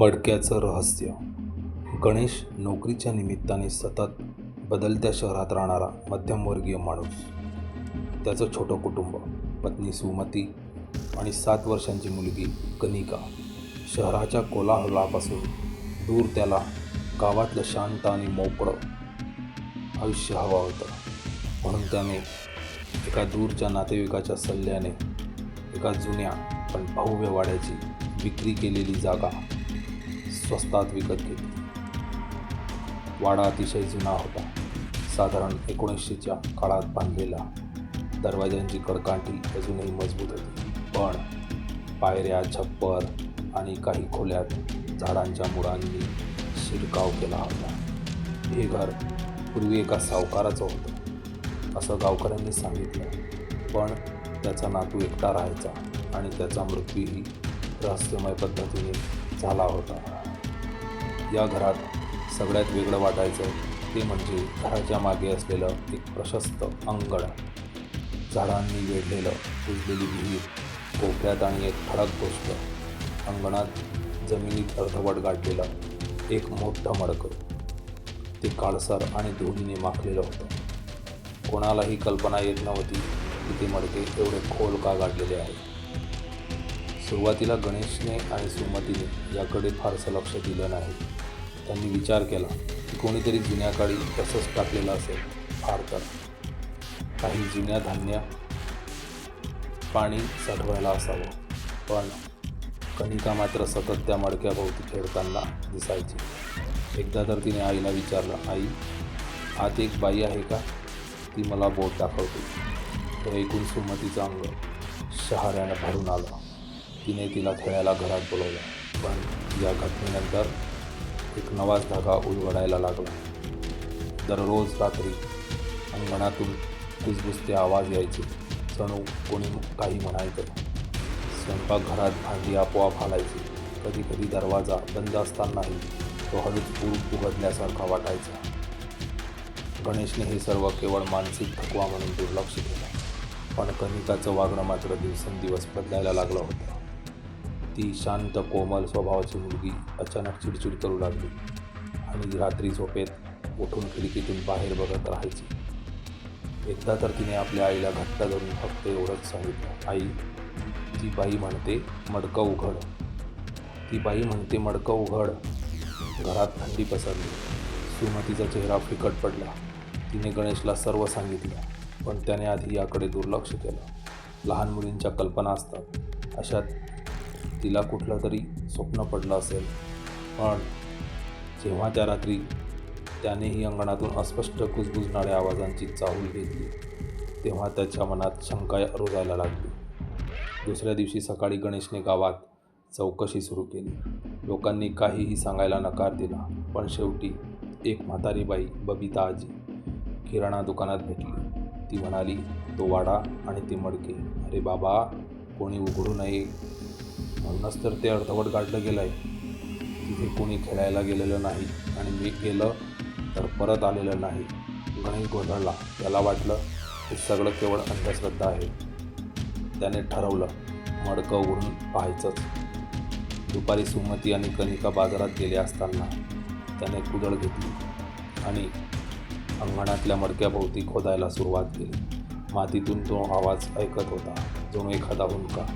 मडक्याचं रहस्य. गणेश नोकरीच्या निमित्ताने सतत बदलत्या शहरात राहणारा मध्यमवर्गीय माणूस. त्याचं छोटं कुटुंब पत्नी सुमती आणि सात वर्षांची मुलगी कनिका. शहराच्या कोलाहलापासून दूर त्याला गावातलं शांत आणि मोकळं आयुष्य हवं होतं. म्हणून त्याने एका दूरच्या नातेवाईकाच्या सल्ल्याने एका जुन्या पण भव्य वाड्याची विक्री केलेली जागा स्वस्तात विकत घेतली. वाडा अतिशय जुना होता. साधारण एकोणीसशेच्या काळात बांधलेला. दरवाज्यांची कडकाठी अजूनही मजबूत होती. पण पायऱ्या छप्पर आणि काही खोल्यात झाडांच्या मुळांनी शिरकाव केला होता. हे घर पूर्वी एका सावकाराचं होतं असं गावकऱ्यांनी सांगितलं. पण त्याचा नातू एकटा राहायचा आणि त्याचा मृत्यूही रहस्यमय पद्धतीने झाला होता. या घरात सगळ्यात वेगळं वाटायचं ते म्हणजे घराच्या मागे असलेलं एक प्रशस्त अंगण. झाडांनी वेढलेलं कुजलेली विहीर कोपऱ्यात आणि एक ठळक गोष्ट. अंगणात जमिनीत अर्धवट गाठलेलं एक मोठं मडकं. ते काळसर आणि धुळीने माखलेलं होतं. कोणालाही कल्पना येत नव्हती की ते मडके एवढे खोल का गाठलेले आहे सुरुवातीला गणेशने आणि सुमतीने याकडे फारसं लक्ष दिलं नाही. त्यांनी विचार केला की कोणीतरी जुन्या काळी तसंच टाकलेलं असेल फार तर. काही जुन्या धान्य पाणी साठवायला असावं पण कणिका मात्र सतत त्या मडक्याभोवती खेळताना दिसायची. एकदा तर तिने आईला विचारलं आई आत एक बाई आहे का? ती मला बोट दाखवते. हे ऐकून सुमतीचं अंग शहाऱ्यानं भरून आलं. तिने तिला खेळायला घरात बोलवलं पण या घटनेनंतर एक नवाच धागा उलगडायला लागला. दररोज रात्री अंगणातून कुजबुजते आवाज यायचे. जणू कोणी काही म्हणायचं स्वयंपाकघरात भांडी आपोआप हालायची. कधी कधी दरवाजा बंद असतानाही तो हळूच पूर उघडल्यासारखा वाटायचा. गणेशने हे सर्व केवळ मानसिक थकवा म्हणून दुर्लक्ष केलं. पण कनिकाचं वागणं मात्र दिवसेंदिवस बदलायला लागलं होतं. ती शांत कोमल स्वभावाची मुलगी अचानक चिडचिड करू लागली आणि रात्री झोपेत उठून खिडकीतून बाहेर बघत राहायची. एकदा तर तिने आपल्या आईला घट्ट धरून फक्त एवढंच सांगितलं आई ती बाई म्हणते मडकं उघड. ती बाई म्हणते मडकं उघड. घरात थंडी पसरली. सुमतीचा चेहरा फिकट पडला. तिने गणेशला सर्व सांगितलं पण त्याने आधी याकडे दुर्लक्ष केलं. लहान मुलींच्या कल्पना असतात. अशात तिला कुठलं तरी स्वप्न पडलं असेल. पण जेव्हा त्या रात्री त्यानेही अंगणातून अस्पष्ट कुजबुजणाऱ्या आवाजांची चाहूल घेतली तेव्हा त्याच्या मनात शंका रुजायला लागली. दुसऱ्या दिवशी सकाळी गणेशने गावात चौकशी सुरू केली. लोकांनी काहीही सांगायला नकार दिला पण शेवटी एक म्हातारी बाई बबिता आजी किराणा दुकानात भेटली. ती म्हणाली तो वाडा आणि ते मडके. अरे बाबा कोणी उघडू नये. म्हणूनच तर ते अर्धवट गाडलं गेलं आहे. तिथे कोणी खेळायला गेलेलं नाही आणि मी गेलं तर परत आलेलं नाही. गणेश गोंधळला. त्याला वाटलं हे सगळं केवळ अंधश्रद्धा आहे. त्याने ठरवलं मडकं उघडून पाहायचंच. दुपारी सुमती आणि कनिका बाजारात गेले असताना त्याने कुदळ घेतली आणि अंगणातल्या मडक्याभोवती खोदायला सुरुवात केली. मातीतून तो आवाज ऐकत होता जणू एखादा हुंका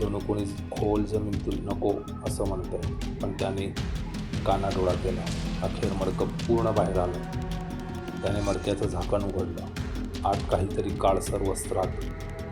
जणू कोणी खोल जमिनीतून नको असं म्हणतंय. पण त्याने कानाडोळा केला. अखेर मडकं पूर्ण बाहेर आलं. त्याने मडक्याचं झाकण उघडलं. आत काहीतरी काळसर वस्त्रात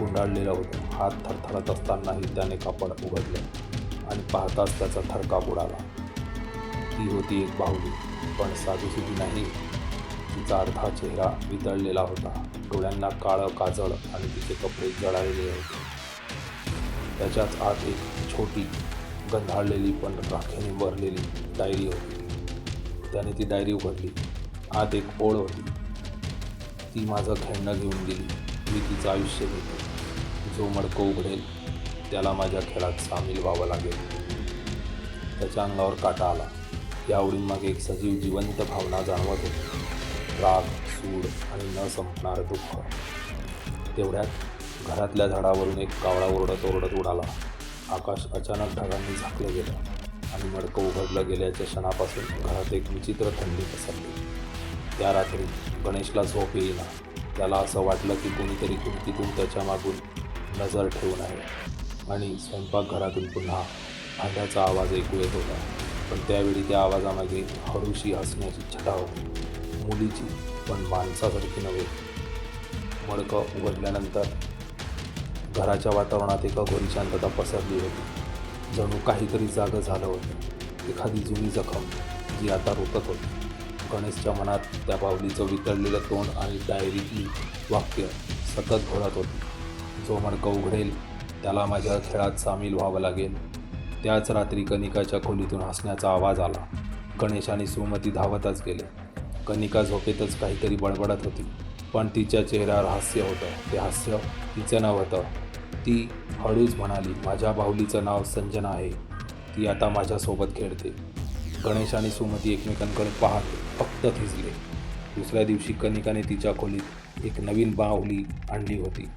गुंडाळलेला होता. हात थरथरत असतानाही त्याने कापड उघडलं आणि पाहताच त्याचा थरका बुडाला ती होती एक बाहुली पण साधीसुधी नाही. तिचा अर्धा चेहरा वितळलेला होता. डोळ्यांना काळं काजळ आणि तिचे कपडे जळालेले होते. त्याच्याच आत एक छोटी गंधाळलेली पण राखेने भरलेली डायरी होती. त्याने ती डायरी उघडली. आत एक ओळ होती. ती माझं खेळणं घेऊन दिली मी तिचं आयुष्य घेतो. जो मडकं उघडेल त्याला माझ्या खेळात सामील व्हावं लागेल. त्याच्या अंगावर काटा आला. या आवडींमागे एक सजीव जिवंत भावना जाणवत होती. राग सूड आणि न संपणारं दुःख. तेवढ्यात घरातल्या झाडावरून एक कावळा ओरडत ओरडत उडाला. आकाश अचानक ढगांनी झाकलं गेलं आणि मडकं उघडलं गेल्याच्या क्षणापासून घरात एक विचित्र थंडी पसरली. त्या रात्री गणेशला झोप येईना त्याला असं वाटलं की कोणीतरी किमतीतून त्याच्या मागून नजर ठेवून आहे. आणि स्वयंपाकघरातून पुन्हा भांड्याचा आवाज ऐकू येत होता. पण त्यावेळी त्या आवाजामागे हळूशी हसण्याची छटा होती. मुलीची पण माणसासारखी नव्हे. मडकं उघडल्यानंतर घराच्या वातावरणात एका घोरी शांतता पसरली होती. जणू काहीतरी जागं झालं होतं. एखादी जुनी जखम जी आता रोखत होती. गणेशच्या मनात त्या बावलीचं वितळलेलं तोंड आणि डायरीतली वाक्य सतत घोळत होती. जो मडकं उघडेल त्याला माझ्या खेळात सामील व्हावं लागेल. त्याच रात्री कनिकाच्या खोलीतून हसण्याचा आवाज आला. गणेश आणि सुमती धावतच गेले. कनिका झोपेतच काहीतरी बडबडत होती. पण तिच्या चेहऱ्यावर हास्य होतं. ते हास्य तिचं नाव होतं ती हळूच म्हणाली माझ्या बाहुलीचं नाव संजना आहे. ती आता माझ्यासोबत खेळते. गणेश आणि सुमती एकमेकांकडे पाहत फक्त थिजले. दुसऱ्या दिवशी कनिकाने तिच्या खोलीत एक नवीन बाहुली आणली होती.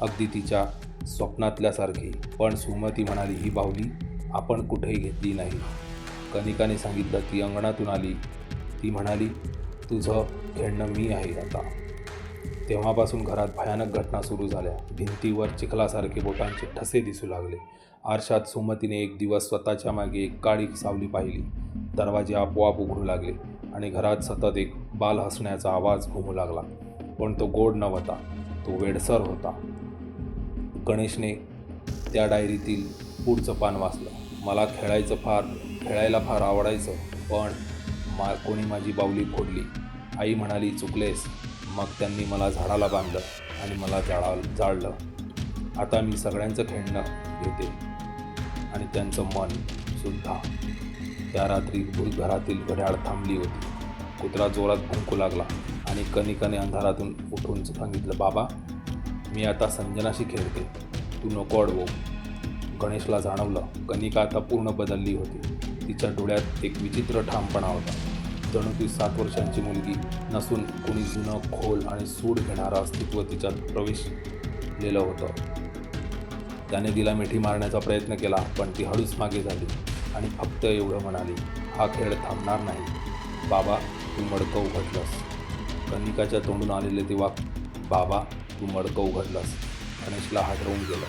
अगदी तिच्या स्वप्नातल्यासारखी. पण सुमती म्हणाली ही बाहुली आपण कुठेही घेतली नाही. कनिकाने सांगितलं ती अंगणातून आली. ती म्हणाली तुझं खेळणं मी आहे आता. तेव्हापासून घरात भयानक घटना सुरू झाल्या. भिंतीवर चिखलासारखे बोटांचे ठसे दिसू लागले. आरशात सुमतीने एक दिवस स्वतःच्या मागे एक काळी सावली पाहिली. दरवाजे आपोआप उघडू लागले आणि घरात सतत एक बाल हसण्याचा आवाज घुमू लागला. पण तो गोड नव्हता तो वेडसर होता. गणेशने त्या डायरीतील पुढचं पान वाचलं. मला खेळायचं फार खेळायला फार आवडायचं पण मा कोणी माझी बावली फोडली. आई म्हणाली चुकलेस मग त्यांनी मला झाडाला बांधलं आणि मला जाळा जाळलं. आता मी सगळ्यांचं खेळणं घेते. आणि त्यांचं मन सुद्धा. त्या रात्री घरातील घड्याळ थांबली होती. कुत्रा जोरात भुंकू लागला आणि कनिकाने अंधारातून उठून सांगितलं बाबा मी आता संजनाशी खेळते. तू नको अडवो. गणेशला जाणवलं कनिका आता पूर्ण बदलली होती. तिच्या डोळ्यात एक विचित्र ठामपणा होता. जणू ती सात वर्षांची मुलगी नसून कोणी जुनं खोल आणि सूड घेणारा अस्तित्व तिच्यात प्रवेशलेलं होतं. त्याने तिला मिठी मारण्याचा प्रयत्न केला पण ती हळूच मागे झाली आणि फक्त एवढं म्हणाली हा खेळ थांबणार नाही. बाबा तू मडकं उघडलंस. कनिकाच्या तोंडून आलेले ते वाक बाबा तू मडकं उघडलंस गणेशला हादरवून गेलं.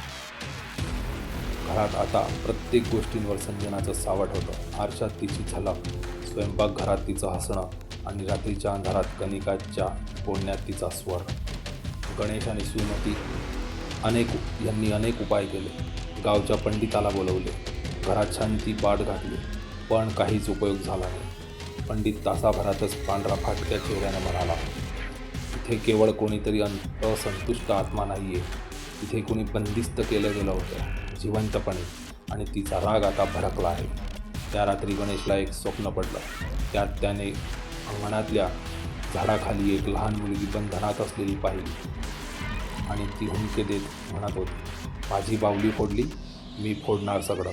घरात आता प्रत्येक गोष्टींवर संजनाचं सावट होतं. आरशात तिची झलक स्वयंपाकघरात तिचं हसणं आणि रात्रीच्या अंधारात कनिकाच्या बोलण्यात तिचा स्वर. गणेश आणि श्रीमती अनेक यांनी अनेक उपाय केले. गावच्या पंडिताला बोलवले. घरात शांती बाट घातली पण काहीच उपयोग झाला नाही. पंडित तासाभरातच पांढरा फाटक्या चेहऱ्याने म्हणाला इथे केवळ कोणीतरी अं असंतुष्ट आत्मा नाही आहे तिथे कोणी बंदिस्त केलं गेलं होतं जिवंतपणे. आणि तिचा राग आता भडकला आहे. त्या रात्री गणेशला एक स्वप्न पडलं. त्यात त्याने अंगणातल्या झाडाखाली एक लहान मुलगी बंधनात असलेली पाहिली. आणि ती हुंके देत म्हणत होती माझी बावली फोडली मी फोडणार सगळं.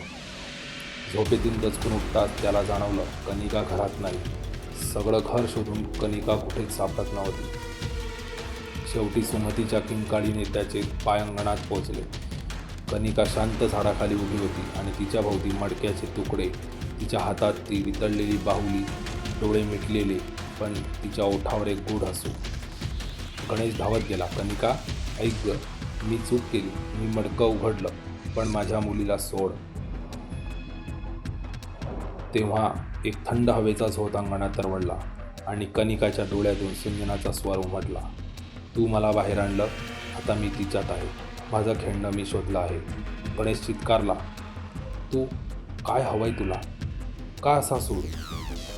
झोपेतून दचकून उठताच त्याला जाणवलं कनिका घरात नाही. सगळं घर शोधून कनिका कुठेच सापडत नव्हती. शेवटी सुमतीच्या किंकाळीने त्याचे पाय अंगणात पोचले. कनिका शांत झाडाखाली उभी होती आणि तिच्या भोवती मडक्याचे तुकडे तिच्या हातात ती वितळलेली बाहुली डोळे मिटलेले पण तिच्या ओठावर एक गोड हसू. गणेश धावत गेला. कनिका ऐक ग मी चूक केली. मी मडकं उघडलं पण माझ्या मुलीला सोड. तेव्हा एक थंड हवेचा झोत अंगणात तरवडला आणि कनिकाच्या डोळ्यातून सिंजनाचा स्वर उमटला. तू मला बाहेर आणलं? आता मी तिच्यात आहे. माझं खेळणं मी शोधलं आहे. गणेश चित्कारला तू काय हवंय तुला? का असा सूर?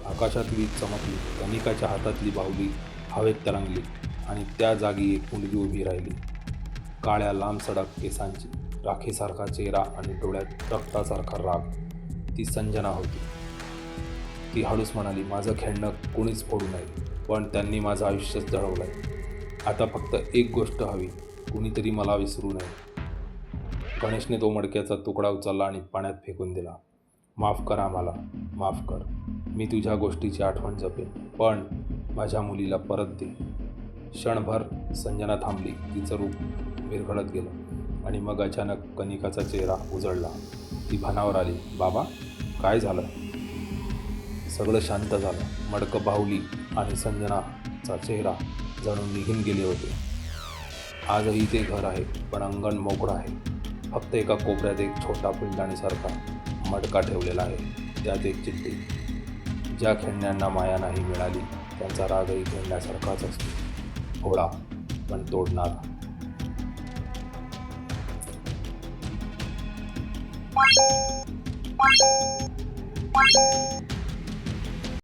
आकाशात वीज चमकली कनिकाच्या हातातली बाहुली हवेत तरंगली आणि त्या जागी एक मुलगी उभी राहिली. काळ्या लांब सडक केसांची राखीसारखा चेहरा आणि डोळ्यात रक्तासारखा राग. ती संजना होती. ती हळूस म्हणाली माझं खेळणं कोणीच फोडू नये पण त्यांनी माझं आयुष्यच जळवलं आहे आता फक्त एक गोष्ट हवी कुणीतरी मला विसरू नये. गणेशने तो मडक्याचा तुकडा उचलला आणि पाण्यात फेकून दिला. माफ कर आम्हाला माफ कर. मी तुझ्या गोष्टीची आठवण जपेन पण माझ्या मुलीला परत दे. क्षणभर संजना थांबली तिचं रूप विरघळत गेलं आणि मग अचानक कनिकाचा चेहरा उजळला. ती भानावर आली बाबा काय झालं? सगळं शांत झालं. मडकं बाहुली आणि संजनाचा चेहरा जणू निघून गेले होते. आजही ते घर आहे पण अंगण मोकळं आहे. फक्त एका कोपऱ्यात एक छोटा पिंडाणीसारखा मडका ठेवलेला आहे. त्यात एक चिठ्ठी. ज्या खेळण्यांना माया नाही मिळाली त्यांचा रागही खेळण्यासारखाच असतो. थोडा पण तोडणारा.